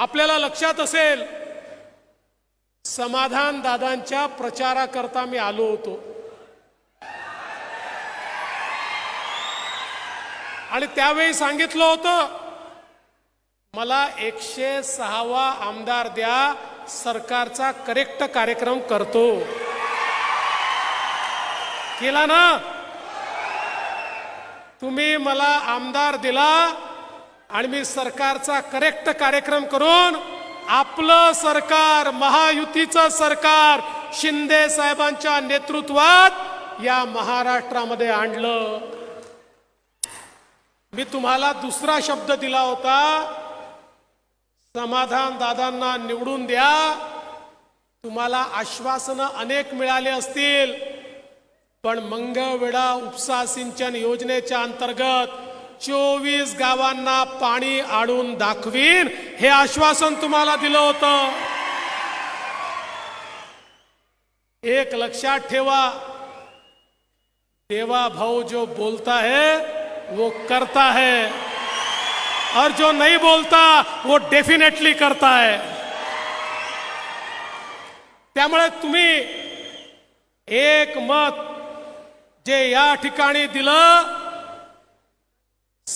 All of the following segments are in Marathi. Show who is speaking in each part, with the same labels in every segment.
Speaker 1: आपल्याला लक्षात असेल समाधान दादांच्या प्रचाराकरता मी आलो होतो. आणि त्यावेळी सांगितलं होतं मला एकशे सहावा आमदार द्या सरकारचा करेक्ट कार्यक्रम करतो. केला ना? तुम्ही मला आमदार दिला आणि मी सरकारचा करेक्ट कार्यक्रम करून आपलं सरकार महायुतीचं सरकार शिंदे साहेबांच्या नेतृत्वात या महाराष्ट्रामध्ये आणलं. मी तुम्हाला दुसरा शब्द दिला होता समाधान दादांना निवडून द्या. तुम्हाला आश्वासनं अनेक मिळाले असतील पण मंगळवेढा उपसा सिंचन योजनेच्या अंतर्गत चोवीस गावांना पाणी आणून दाखवीन हे आश्वासन तुम्हाला दिलं होतं. एक लक्षात ठेवा देवा भाऊ जो बोलता है वो करता है. और जो नहीं बोलता वो डेफिनेटली करता है. त्यामुळे तुम्ही एक मत जे या ठिकाणी दिलं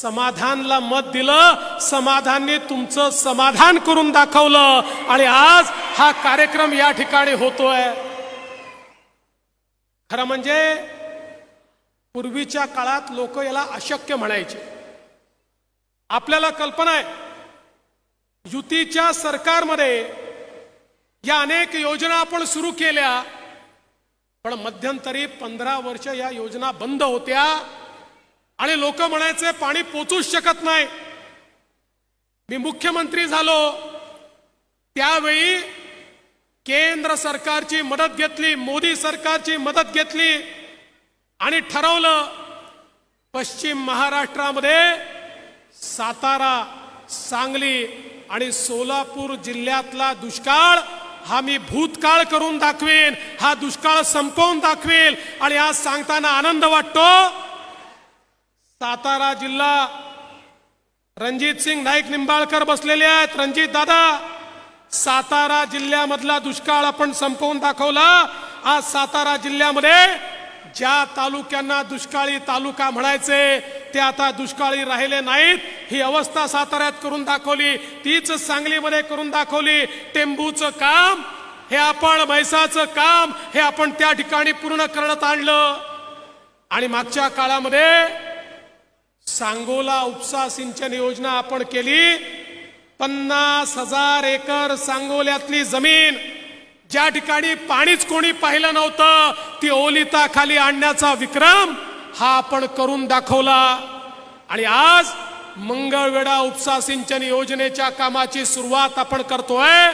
Speaker 1: समाधानला मत दिलं समाधानने तुमचं समाधान करून दाखवलं. आणि आज हा कार्यक्रम या ठिकाणी होतोय. खरं म्हणजे पूर्वीच्या काळात लोक याला अशक्य म्हणायचे. आपल्याला कल्पना आहे युतीच्या सरकारमध्ये या अनेक योजना आपण सुरू केल्या पण मध्यंतरी पंधरा वर्ष या योजना बंद होत्या. आणि लोक म्हणायचे पाणी पोचूच शकत नाही. मी मुख्यमंत्री झालो. त्यावेळी केंद्र सरकारची मदत घेतली मोदी सरकारची मदत घेतली आणि ठरवलं पश्चिम महाराष्ट्रामध्ये सातारा सांगली आणि सोलापूर जिल्ह्यातला दुष्काळ हा मी भूतकाळ करून दाखवेन हा दुष्काळ संपवून दाखवेल आणि आज सांगताना आनंद वाटतो. सातारा जिल्हा. रणजित सिंग नाईक निंबाळकर बसलेले आहेत. रणजित दादा सातारा जिल्ह्यामधला दुष्काळ आपण संपवून दाखवला. आज सातारा जिल्ह्यामध्ये ज्या तालुक्यांना दुष्काळी तालुका म्हणायचे ते आता दुष्काळी राहिले नाहीत. ही अवस्था साताऱ्यात करून दाखवली. तीच सांगलीमध्ये करून दाखवली. टेंबूचं काम हे आपण म्हैसाचं काम हे आपण त्या ठिकाणी पूर्ण करण्यात आणलं. आणि मागच्या काळामध्ये सांगोला उपसा सिंचन योजना आपण केली. पन्नास हजार एकर सांगोल्यातली जमीन ज्या ठिकाणी पाणीच कोणी पाहिलं नव्हतं ती ओलिता खाली आणण्याचा विक्रम हा आपण करून दाखवला. आणि आज मंगळवेढा उपसा सिंचन योजनेच्या कामाची सुरुवात आपण करतोय.